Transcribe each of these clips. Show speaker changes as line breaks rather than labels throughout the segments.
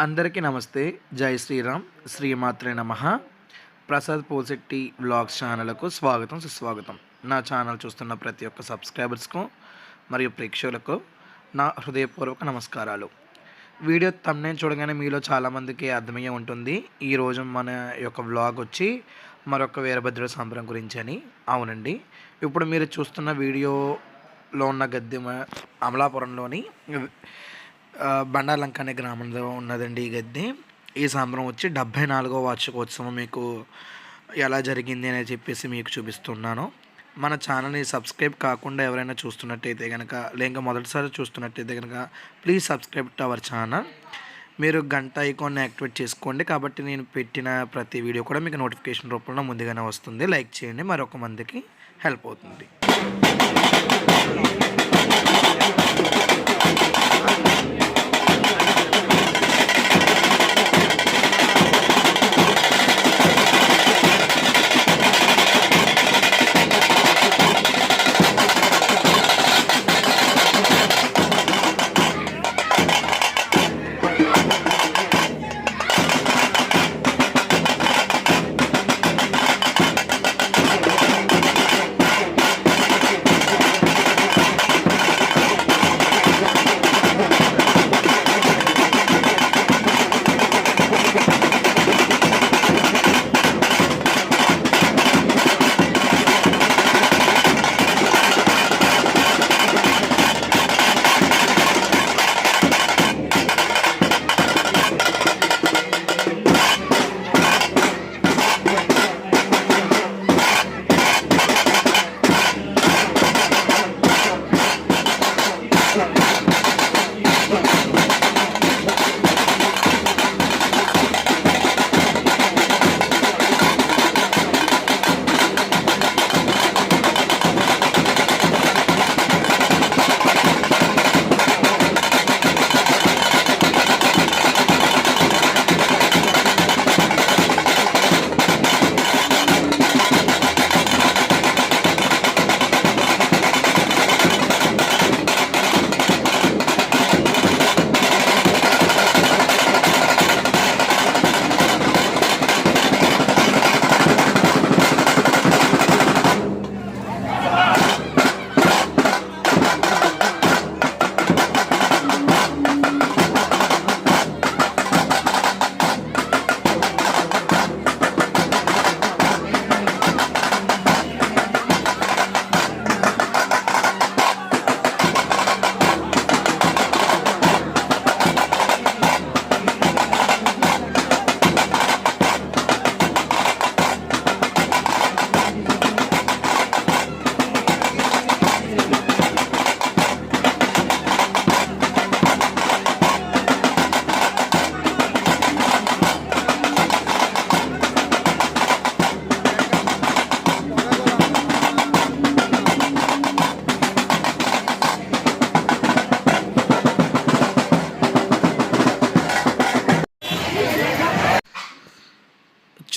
అందరికీ నమస్తే. జై శ్రీరామ్. శ్రీమాత్రే నమ. ప్రసాద్ పోసెట్టి వ్లాగ్స్ ఛానల్కు స్వాగతం సుస్వాగతం. నా ఛానల్ చూస్తున్న ప్రతి ఒక్క సబ్స్క్రైబర్స్కు మరియు ప్రేక్షకులకు నా హృదయపూర్వక నమస్కారాలు. వీడియో తమ్నే చూడగానే మీలో చాలామందికి అర్థమయ్యే ఉంటుంది. ఈరోజు మన యొక్క వ్లాగ్ వచ్చి మరొక వీరభద్ర సంబరం గురించి అని. అవునండి. ఇప్పుడు మీరు చూస్తున్న వీడియోలో ఉన్న గద్దె అమలాపురంలోని బండాలంక అనే గ్రామంలో ఉన్నదండి ఈ గద్దె. ఈ సంబరం వచ్చి డెబ్భై నాలుగో వార్షికోత్సవం మీకు ఎలా జరిగింది అని చెప్పేసి మీకు చూపిస్తున్నాను. మన ఛానల్ని సబ్స్క్రైబ్ కాకుండా ఎవరైనా చూస్తున్నట్టయితే కనుక లేక మొదటిసారి చూస్తున్నట్టయితే కనుక please subscribe to our channel. మీరు గంట ఐకాన్ని యాక్టివేట్ చేసుకోండి కాబట్టి నేను పెట్టిన ప్రతి వీడియో కూడా మీకు నోటిఫికేషన్ రూపంలో ముందుగానే వస్తుంది. లైక్ చేయండి మరొక మందికి హెల్ప్ అవుతుంది.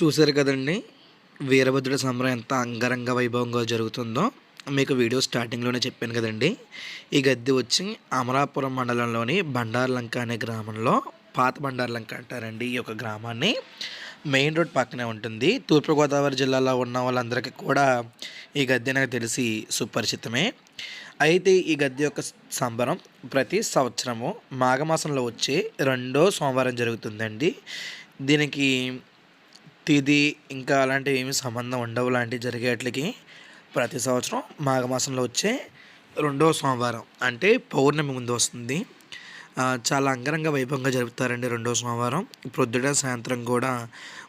చూశారు కదండి? వీరభద్రుడి సంబరం ఎంత అంగరంగ వైభవంగా జరుగుతుందో మీకు వీడియో స్టార్టింగ్లోనే చెప్పాను కదండి. ఈ గద్దె వచ్చి అమలాపురం మండలంలోని బండార్లంక అనే గ్రామంలో పాత బండార్లంక అంటారండి ఈ యొక్క గ్రామాన్ని. మెయిన్ రోడ్ పక్కనే ఉంటుంది. తూర్పుగోదావరి జిల్లాలో ఉన్న వాళ్ళందరికీ కూడా ఈ గద్దె నాకు తెలిసి సుపరిచితమే. అయితే ఈ గద్దె యొక్క సంబరం ప్రతి సంవత్సరము మాఘమాసంలో వచ్చే రెండో సోమవారం జరుగుతుందండి. దీనికి తిది ఇంకా అలాంటివి ఏమి సంబంధం ఉండవు. లాంటివి జరిగేట్లకి ప్రతి సంవత్సరం మాఘమాసంలో వచ్చే రెండవ సోమవారం అంటే పౌర్ణమి ముందు వస్తుంది. చాలా అంగరంగ వైభవంగా జరుపుతారండి రెండో సోమవారం. ప్రొద్దుట సాయంత్రం కూడా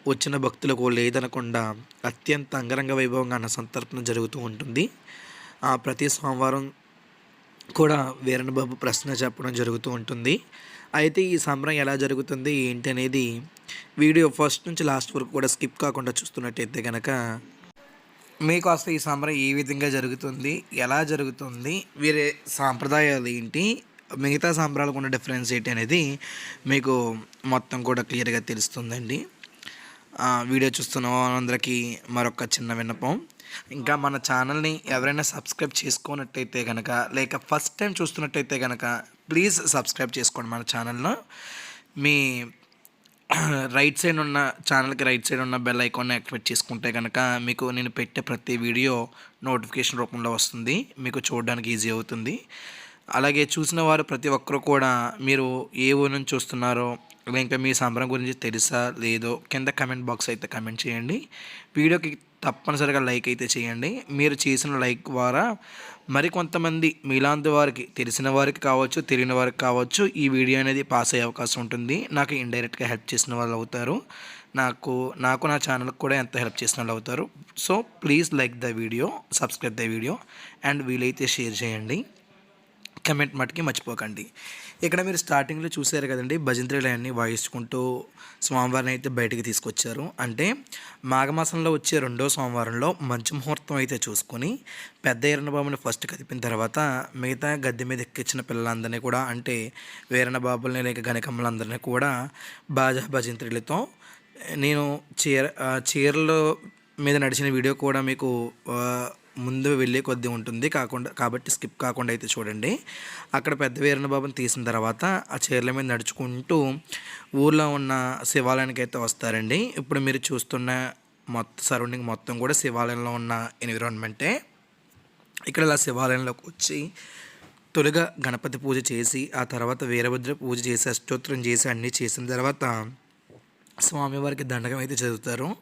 వచ్చిన భక్తులకు లేదనకుండా అత్యంత అంగరంగ వైభవంగా అన్న సంతర్పణ జరుగుతూ ఉంటుంది. ప్రతి సోమవారం కూడా వీరణబాబు ప్రశ్న చెప్పడం జరుగుతూ ఉంటుంది. అయితే ఈ సంబరం ఎలా జరుగుతుంది ఏంటి అనేది వీడియో ఫస్ట్ నుంచి లాస్ట్ వరకు కూడా స్కిప్ కాకుండా చూస్తున్నట్టయితే కనుక మీకు అసలు ఈ సంబరం ఏ విధంగా జరుగుతుంది ఎలా జరుగుతుంది వీరే సాంప్రదాయాలు ఏంటి మిగతా సంబరాలకు ఉన్న డిఫరెన్స్ ఏంటి అనేది మీకు మొత్తం కూడా క్లియర్గా తెలుస్తుందండి. వీడియో చూస్తున్న వాళ్ళందరికీ మరొక చిన్న విన్నపం. ఇంకా మన ఛానల్ని ఎవరైనా సబ్స్క్రైబ్ చేసుకున్నట్టయితే కనుక లేక ఫస్ట్ టైం చూస్తున్నట్టయితే కనుక ప్లీజ్ సబ్స్క్రైబ్ చేసుకోండి మన ఛానల్ను. మీ
రైట్ సైడ్ ఉన్న ఛానల్కి రైట్ సైడ్ ఉన్న బెల్ ఐకాన్ని యాక్టివేట్ చేసుకుంటే కనుక మీకు నేను పెట్టే ప్రతి వీడియో నోటిఫికేషన్ రూపంలో వస్తుంది. మీకు చూడడానికి ఈజీ అవుతుంది. అలాగే చూసిన వారు ప్రతి ఒక్కరు కూడా మీరు ఏ ఊరి నుంచి చూస్తున్నారో ఇంకా మీ సంబరం గురించి తెలుసా లేదో కింద కమెంట్ బాక్స్ అయితే కమెంట్ చేయండి. వీడియోకి తప్పనిసరిగా లైక్ అయితే చేయండి. మీరు చేసిన లైక్ ద్వారా మరికొంతమంది మీలాంటి వారికి తెలిసిన వారికి కావచ్చు తెలియని వారికి కావచ్చు ఈ వీడియో అనేది పాస్ అయ్యే అవకాశం ఉంటుంది. నాకు ఇండైరెక్ట్గా హెల్ప్ చేసిన వాళ్ళు అవుతారు. నాకు నాకు నా ఛానల్కి కూడా ఎంత హెల్ప్ చేసిన వాళ్ళు అవుతారు. So please like the video subscribe the video and వీలైతే షేర్ చేయండి. కమెంట్ మటుకి మర్చిపోకండి. ఇక్కడ మీరు స్టార్టింగ్లో చూసారు కదండి భజంత్రీలు అన్నీ వాయించుకుంటూ స్వామివారిని అయితే బయటికి తీసుకొచ్చారు. అంటే మాఘమాసంలో వచ్చే రెండో సోమవారంలో మంచి ముహూర్తం అయితే చూసుకొని పెద్ద ఎర్రనబాబుని ఫస్ట్ కదిపిన తర్వాత మిగతా గద్దె మీద ఎక్కించిన పిల్లలందరినీ కూడా అంటే వీరణబాబుల్ని లేక గణకమ్మలందరినీ కూడా బాజా భజంత్రీలతో నేను చీర ఆ, చీరల మీద నడిచిన వీడియో కూడా మీకు ముందు వెళ్ళే కొద్ది ఉంటుంది. కాకుండా కాబట్టి స్కిప్ కాకుండా అయితే చూడండి. అక్కడ పెద్ద వీరన్న బాబుని తీసిన తర్వాత ఆ చీరల మీద నడుచుకుంటూ ఊర్లో ఉన్న శివాలయానికి అయితే వస్తారండి. ఇప్పుడు మీరు చూస్తున్న మొత్తం సరౌండింగ్ మొత్తం కూడా శివాలయంలో ఉన్న ఎన్విరాన్మెంటే. ఇక్కడ ఇలా శివాలయంలోకి వచ్చి తొలిగా గణపతి పూజ చేసి ఆ తర్వాత వీరభద్ర పూజ చేసి అష్టోత్తరం చేసి అన్నీ చేసిన తర్వాత స్వామివారికి దండకం అయితే చదువుతారు.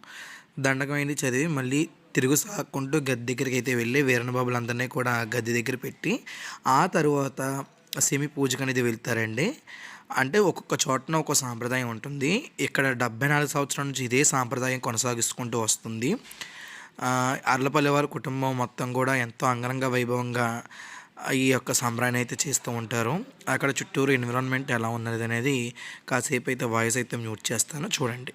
దండకం అయితే చదివి మళ్ళీ తిరుగు సాక్కుంటూ గది దగ్గరికి అయితే వెళ్ళి వీరణబాబులందరినీ కూడా గది దగ్గర పెట్టి ఆ తరువాత సెమి పూజకు అనేది వెళ్తారండి. అంటే ఒక్కొక్క చోటన ఒక సాంప్రదాయం ఉంటుంది. ఇక్కడ డెబ్బై నాలుగు సంవత్సరాల నుంచి ఇదే సాంప్రదాయం కొనసాగిస్తుంటూ వస్తుంది. అర్లపల్లి వారి కుటుంబం మొత్తం కూడా ఎంతో అంగరంగ వైభవంగా ఈ యొక్క సంబరాన్ని అయితే చేస్తూ ఉంటారు. అక్కడ చుట్టూరు ఎన్విరాన్మెంట్ ఎలా ఉన్నది అనేది కాసేపు అయితే వాయిస్ అయితే మ్యూట్ చేస్తాను. చూడండి.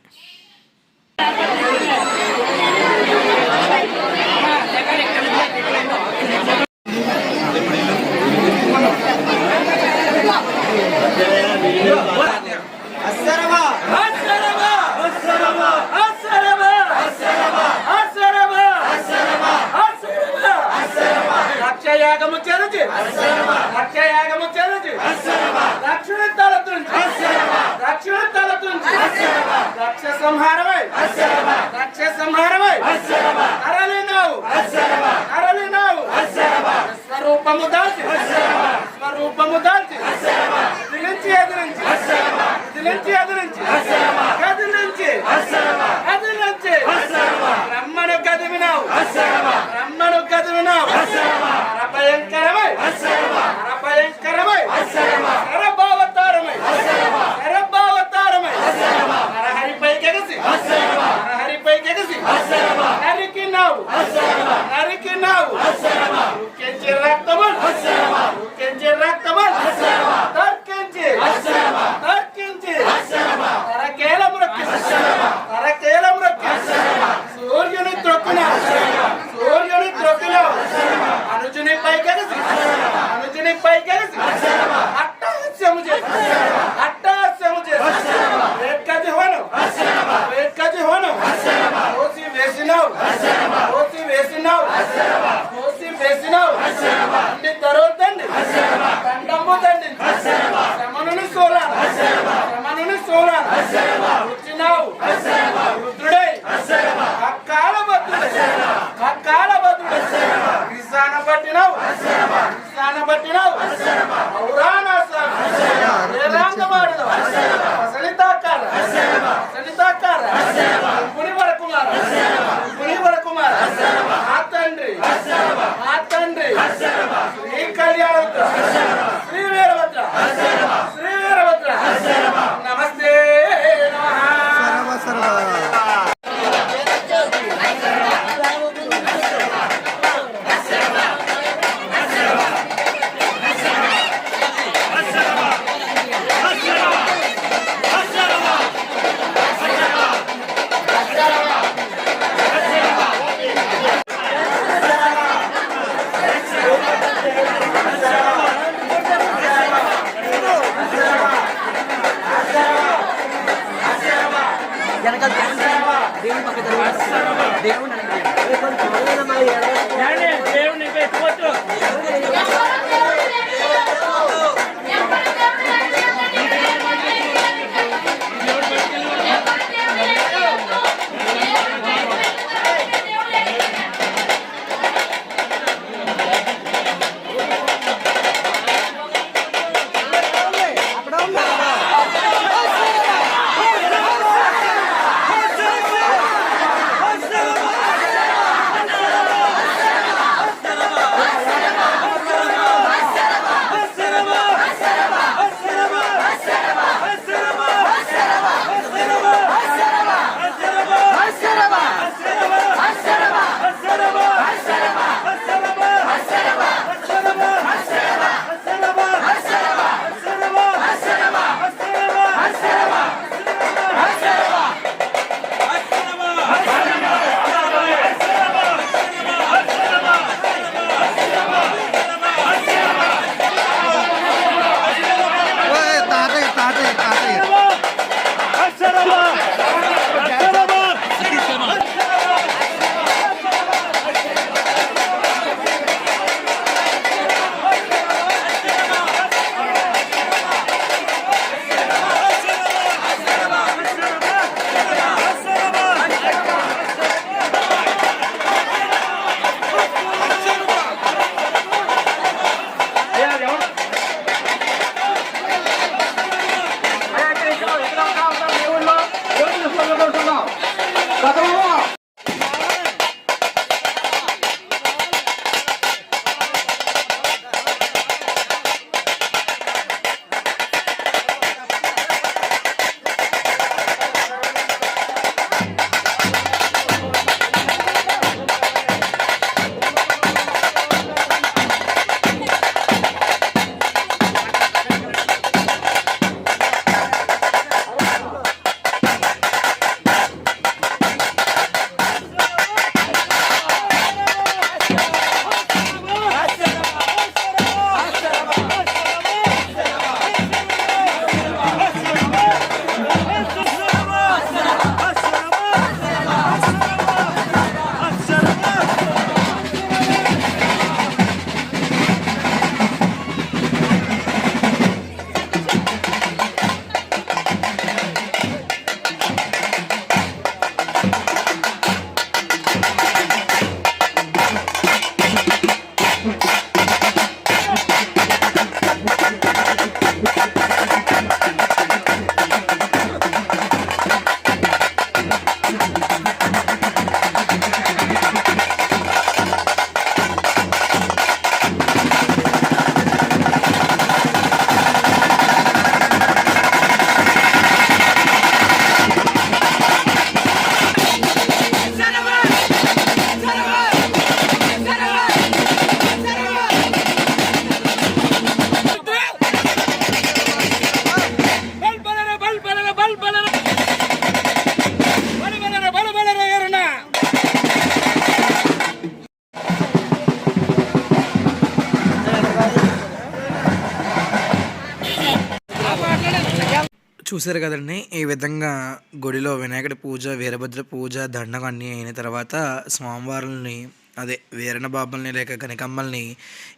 చూసారు కదండి ఈ విధంగా గుడిలో వినాయకుడి పూజ వీరభద్ర పూజ దండం అన్నీ అయిన తర్వాత స్వామివారుల్ని అదే వీరణ బాబుల్ని లేక కనకమ్మల్ని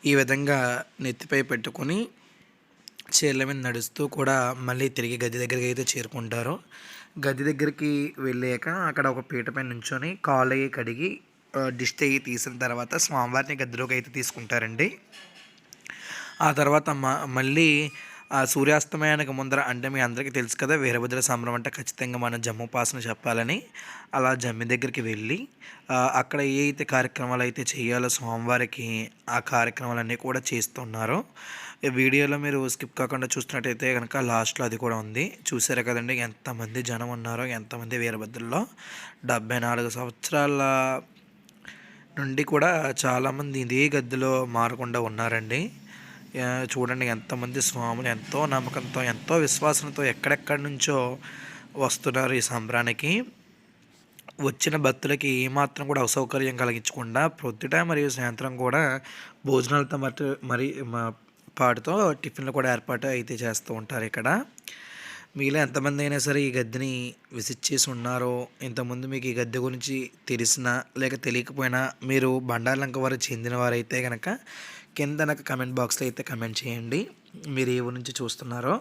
ఈ విధంగా నెత్తిపై పెట్టుకొని చీరల మీద నడుస్తూ కూడా మళ్ళీ తిరిగి గది దగ్గరికి అయితే చేరుకుంటారు. గది దగ్గరికి వెళ్ళాక అక్కడ ఒక పీటపై నుంచొని కాలు అయ్యి కడిగి డిష్ అయ్యి తీసిన తర్వాత స్వామివారిని గదిలోకి అయితే తీసుకుంటారండి. ఆ తర్వాత మ మళ్ళీ ఆ సూర్యాస్తమయానికి ముందర అంటే మీ అందరికీ తెలుసు కదా వీరభద్ర సంబరం అంటే ఖచ్చితంగా మనం జమ్ముపాసన చెప్పాలని. అలా జమ్మి దగ్గరికి వెళ్ళి అక్కడ ఏ అయితే కార్యక్రమాలు అయితే చేయాలో స్వామివారికి ఆ కార్యక్రమాలన్నీ కూడా చేస్తున్నారు. ఈ వీడియోలో మీరు స్కిప్ కాకుండా చూసినట్టయితే కనుక లాస్ట్లో అది కూడా ఉంది. చూసారు కదండి ఎంతమంది జనం ఉన్నారో ఎంతమంది వీరభద్రలో డెబ్బై నాలుగు సంవత్సరాల నుండి కూడా చాలామంది ఇదే గద్దెలో మారకుండా ఉన్నారండి. చూడండి ఎంతమంది స్వాములు ఎంతో నమ్మకంతో ఎంతో విశ్వాసంతో ఎక్కడెక్కడి నుంచో వస్తున్నారు ఈ సంబరానికి. వచ్చిన భక్తులకి ఏమాత్రం కూడా అసౌకర్యం కలిగించకుండా ప్రొద్దుట మరియు సాయంత్రం కూడా భోజనాలతో మరి మరి మా- పాటుతో టిఫిన్లు కూడా ఏర్పాటు అయితే చేస్తూ ఉంటారు ఇక్కడ. మీలో ఎంతమంది అయినా సరే ఈ గద్దెని విజిట్ చేసి ఉన్నారో ఇంతకుముందు మీకు ఈ గద్దె గురించి తెలిసినా లేక తెలియకపోయినా మీరు బండాలంక వారు చెందిన వారైతే కనుక కింద నాకు కమెంట్ బాక్స్లో అయితే కమెంట్ చేయండి. మీరు ఏ నుంచి చూస్తున్నారో.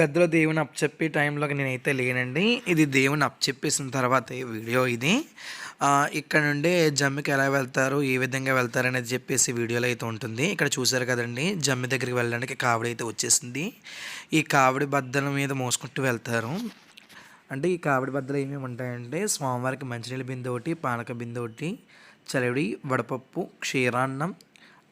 గదిలో దేవుని అప్పచెప్పే టైంలోకి నేనైతే లేనండి. ఇది దేవుని అప్పచెప్పేసిన తర్వాత వీడియో ఇది. ఇక్కడ నుండి జమ్మికి ఎలా వెళ్తారు ఏ విధంగా వెళ్తారు అనేది చెప్పేసి వీడియోలో అయితే ఉంటుంది. ఇక్కడ చూసారు కదండి జమ్మి దగ్గరికి వెళ్ళడానికి కావడి అయితే వచ్చేసింది. ఈ కావడి బద్దల మీద మోసుకుంటూ వెళ్తారు. అంటే ఈ కావడి బద్దలు ఏమేమి ఉంటాయంటే స్వామివారికి మంచినీళ్ళ బిందు ఒకటి పానక బిందు ఒకటి చలివిడి వడపప్పు క్షీరాన్నం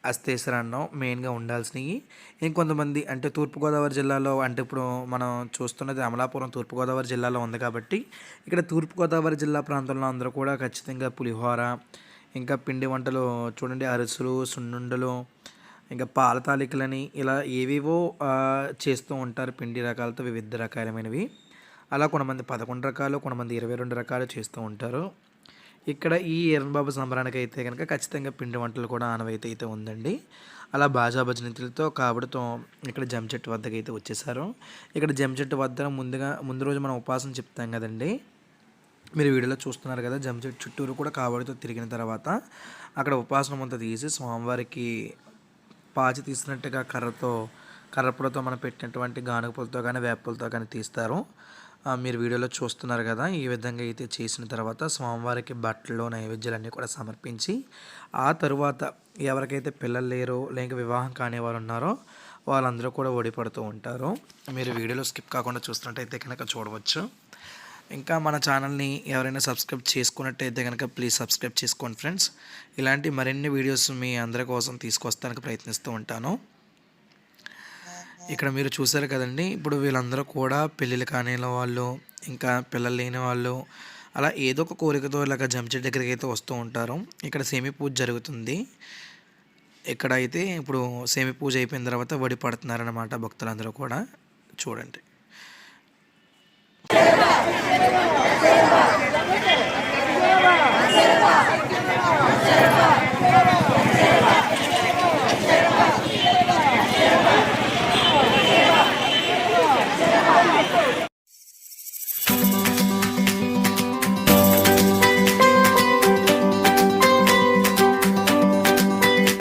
అస్తేశ్వరాన్నం మెయిన్గా ఉండాల్సినవి ఇంకొంతమంది అంటే తూర్పుగోదావరి జిల్లాలో అంటే ఇప్పుడు మనం చూస్తున్నది అమలాపురం తూర్పుగోదావరి జిల్లాలో ఉంది కాబట్టి ఇక్కడ తూర్పుగోదావరి జిల్లా ప్రాంతంలో అందరూ కూడా ఖచ్చితంగా పులిహోర ఇంకా పిండి వంటలు చూడండి అరిసెలు సున్నుండలు ఇంకా పాల తాలికలని ఇలా ఏవేవో చేస్తూ ఉంటారు పిండి రకాలతో వివిధ రకాలమైనవి అలా కొంతమంది పదకొండు రకాలు కొంతమంది ఇరవై రెండు రకాలు చేస్తూ ఉంటారు. ఇక్కడ ఈ ఎర్రబాబు సంబరానికి అయితే కనుక ఖచ్చితంగా పిండి వంటలు కూడా ఆనవైతే అయితే ఉందండి. అలా బాజా భజనతులతో కాబడితో ఇక్కడ జమ్ చెట్టు వద్దకు అయితే వచ్చేసారు. ఇక్కడ జమ్ చెట్టు వద్ద ముందుగా ముందు రోజు మనం ఉపాసన చెప్తాం కదండి. మీరు వీడియోలో చూస్తున్నారు కదా జమ్ చెట్టు చుట్టూరు కూడా కాబడితో తిరిగిన తర్వాత అక్కడ ఉపాసనం అంతా తీసి స్వామివారికి పాచి తీసినట్టుగా కర్రతో కర్రపుడతో మనం పెట్టినటువంటి గానుగ పూలతో కానీ వేపులతో కానీ తీస్తారు. మీరు వీడియోలో చూస్తున్నారు కదా ఈ విధంగా అయితే చేసిన తర్వాత స్వామివారికి బట్టలు నైవేద్యాలన్నీ కూడా సమర్పించి ఆ తరువాత ఎవరికైతే పిల్లలు లేరో లేక వివాహం కాని వారు ఉన్నారో వాళ్ళందరూ కూడా ఓడిపడుతూ ఉంటారు. మీరు వీడియోలో స్కిప్ కాకుండా చూస్తున్నట్టయితే కనుక చూడవచ్చు. ఇంకా మన ఛానల్ని ఎవరైనా సబ్స్క్రైబ్ చేసుకున్నట్టయితే కనుక ప్లీజ్ సబ్స్క్రైబ్ చేసుకోండి ఫ్రెండ్స్. ఇలాంటి మరిన్ని వీడియోస్ మీ అందరి కోసం తీసుకొస్తానికి ప్రయత్నిస్తూ ఉంటాను. ఇక్కడ మీరు చూసారు కదండి. ఇప్పుడు వీళ్ళందరూ కూడా పెళ్ళిళ్ళు కాని వాళ్ళు ఇంకా పిల్లలు లేని వాళ్ళు అలా ఏదో ఒక కోరికతో ఇలాగ జంచెట్ దగ్గరికి అయితే వస్తూ ఉంటారు. ఇక్కడ సేమి పూజ జరుగుతుంది. ఇక్కడ అయితే ఇప్పుడు సేమి పూజ అయిపోయిన తర్వాత వడి పడుతున్నారనమాట భక్తులందరూ కూడా. చూడండి.